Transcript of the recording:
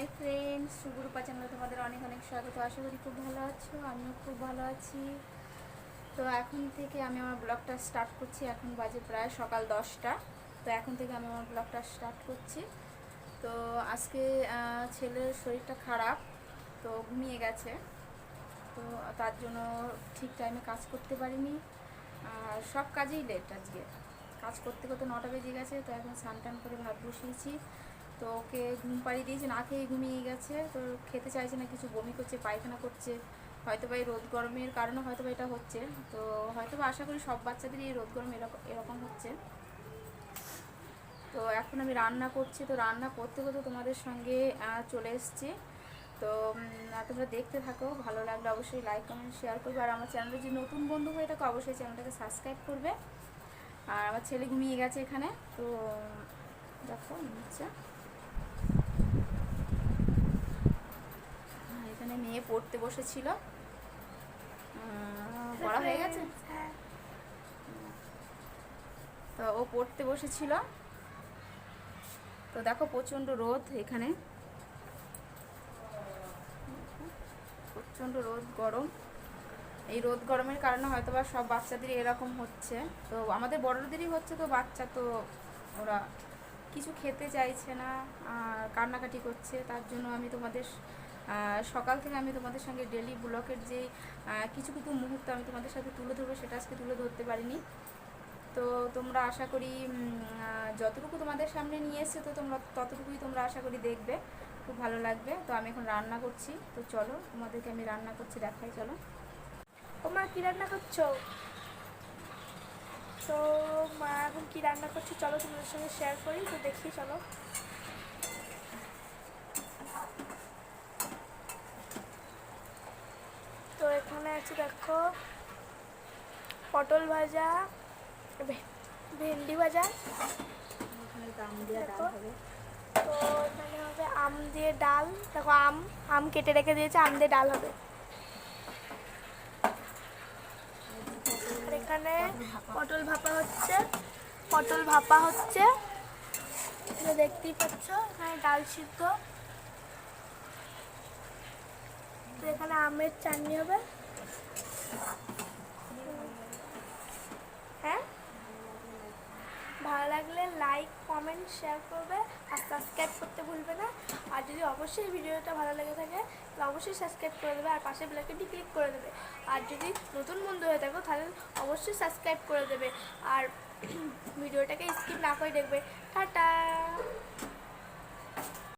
Hi friends সুগুরুপা চ্যানেলে তোমাদের অনেক অনেক স্বাগত। আশা করি খুব ভালো আছো, আমিও খুব ভালো আছি। তো এখন থেকে আমি আমার ব্লগটা স্টার্ট করছি। এখন বাজে প্রায় সকাল দশটা। তো এখন থেকে আমি আমার ব্লগটা স্টার্ট করছি। তো আজকে ছেলের শরীরটা খারাপ, তো ঘুমিয়ে গেছে। তো তার জন্য ঠিক টাইমে কাজ করতে পারিনি। আর সব কাজেই লেট আজকে। কাজ করতে করতে নটা বেজে গেছে, তো এখন স্নান টান করে ভাত বসিয়েছি। তো ওকে ঘুম পাড়িয়ে দিয়েছে, না খেয়ে ঘুমিয়ে গেছে। তো খেতে চাইছে না, কিছু বমি করছে, পায়খানা করছে। হয়তো বা এই রোদ গরমের কারণে হয়তো বা এটা হচ্ছে। তো হয়তো বা আশা করি সব বাচ্চাদেরই এই রোদ গরম এরকম এরকম হচ্ছে। তো এখন আমি রান্না করছি, তো রান্না করতে করতে তোমাদের সঙ্গে চলে এসেছি। তো তোমরা দেখতে থাকো, ভালো লাগলে অবশ্যই লাইক কমেন্ট শেয়ার করবে। আর আমার চ্যানেলে যে নতুন বন্ধু হয়ে থাকো, অবশ্যই চ্যানেলটাকে সাবস্ক্রাইব করবে। আর আমার ছেলে ঘুমিয়ে গেছে এখানে, তো, দেখো, নিচে আর এখানে মেয়ে পড়তে বসেছিল পড়া হয়ে গেছে? তো ও পড়তে বসেছিল তো দেখো প্রচণ্ড রোদ এখানে। প্রচণ্ড রোদ গরম। এই রোদ গরমের কারণে হয়তো বা সব বাচ্চাদেরই এরকম হচ্ছে। তো আমাদের বড়দেরই হচ্ছে তো বাচ্চা তো ওরা কিছু খেতে চাইছে না আর কান্নাকাটি করছে। তার জন্য আমি তোমাদের সকাল থেকে আমি তোমাদের সঙ্গে ডেলি ব্লকের যে কিছু কিছু মুহূর্ত আমি তোমাদের সাথে তুলে ধরবো, সেটা আজকে তুলে ধরতে পারিনি। তো তোমরা আশা করি যতটুকু তোমাদের সামনে নিয়ে এসছে, তো তোমরা ততটুকুই তোমরা আশা করি দেখবে। খুব ভালো লাগবে। তো আমি এখন রান্না করছি। তো চলো, তোমাদেরকে আমি রান্না করছি, দেখাই, চলো। ও মা কি রান্না করছ? তো মা এখন কি রান্না করছ? চলো তোমাদের সঙ্গে শেয়ার করি। তো দেখি, চলো তো এখানে আছে দেখো। পটল ভাজা ভেন্ডি ভাজা। দেখো। তো এখানে হবে আম দিয়ে ডাল। দেখো, আম আম কেটে রেখে দিয়েছে, আম দিয়ে ডাল হবে। আর এখানে পটল ভাপা হচ্ছে, পটল ভাপা হচ্ছে। দেখতেই পাচ্ছ, এখানে ডাল সিদ্ধ। এখানে আমের চাটনি হবে। হ্যাঁ? ভালো লাগলে লাইক কমেন্ট শেয়ার করবে আর সাবস্ক্রাইব করতে ভুলবে না। আর যদি অবশ্যই ভিডিওটা ভালো লেগে থাকে, তাহলে অবশ্যই সাবস্ক্রাইব করে দেবে আর পাশে বেলাইকনটি ক্লিক করে দেবে। আর যদি নতুন বন্ধু হয়ে থাকো, তাহলে অবশ্যই সাবস্ক্রাইব করে দেবে। আর ভিডিওটাকে স্কিপ না করে দেখবে। টাটা!